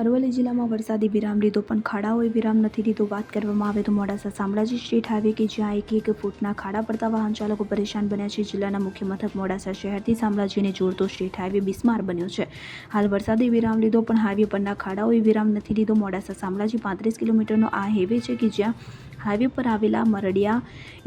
અરવલ્લી જિલ્લામાં વરસાદી વિરામ લીધો, પણ ખાડાઓએ વિરામ નથી લીધો. વાત કરવામાં આવે તો મોડાસા શામળાજી સ્ટેટ હાઈવે કે જ્યાં એક એક ફૂટના ખાડા પડતા વાહન ચાલકો પરેશાન બન્યા છે. જિલ્લાના મુખ્ય મથક મોડાસા શહેરથી શામળાજીને જોડતો સ્ટેટ હાઈવે બિસ્માર બન્યો છે. હાલ વરસાદી વિરામ લીધો, પણ હાઈવે પરના ખાડાઓએ વિરામ નથી લીધો. મોડાસા શામળાજી પાંત્રીસ કિલોમીટરનો આ હાઈવે છે કે જ્યાં હાઈવે પર આવેલા મરડિયા,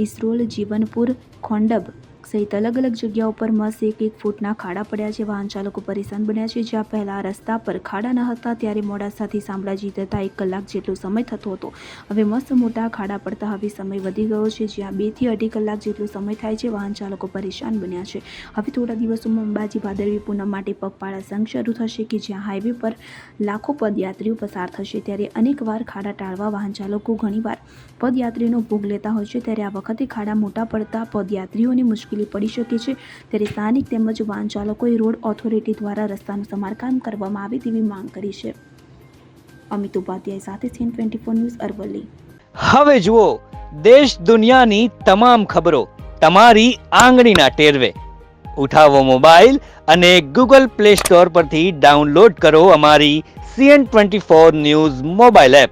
ઇસરોલ, જીવનપુર, ખોંડબ સહિત અલગ અલગ જગ્યાઓ પર મસ્ત એક એક ફૂટના ખાડા પડ્યા છે. વાહન ચાલકો પરેશાન બન્યા છે. જ્યાં પહેલા રસ્તા પર ખાડા ન હતા, ત્યારે મોડાસાથી શામળાજી જતા એક કલાક જેટલો સમય થતો હતો. હવે મસ્ત મોટા ખાડા પડતા હવે સમય વધી ગયો છે. જ્યાં બેથી અઢી કલાક જેટલો સમય થાય છે, વાહન ચાલકો પરેશાન બન્યા છે. હવે થોડા દિવસોમાં અંબાજી ભાદરવી પૂનમ માટે પગપાળા સંઘ શરૂ થશે કે જ્યાં હાઈવે પર લાખો પદયાત્રીઓ પસાર થશે. ત્યારે અનેકવાર ખાડા ટાળવા વાહન ચાલકો ઘણીવાર પદયાત્રીનો ભોગ લેતા હોય છે. ત્યારે આ વખતે ખાડા મોટા પડતા પદયાત્રીઓને મુશ્કેલી પડી શકે છે. ત્યારે સ્થાનિક તેમજ વાહન ચાલકોએ રોડ ઓથોરિટી દ્વારા રસ્તાનું સમારકામ કરવામાં આવે તેવી માંગ કરી છે. અમિત ઉપાધ્યાય સાથે CN twenty four news Aravalli. હવે જુઓ, દેશ દુનિયાની તમામ ખબરો તમારી આંગળીના ટેરવે. ઉઠાવો મોબાઈલ અને ગૂગલ પ્લે સ્ટોર પરથી ડાઉનલોડ કરો અમારી CN twenty four news mobile app.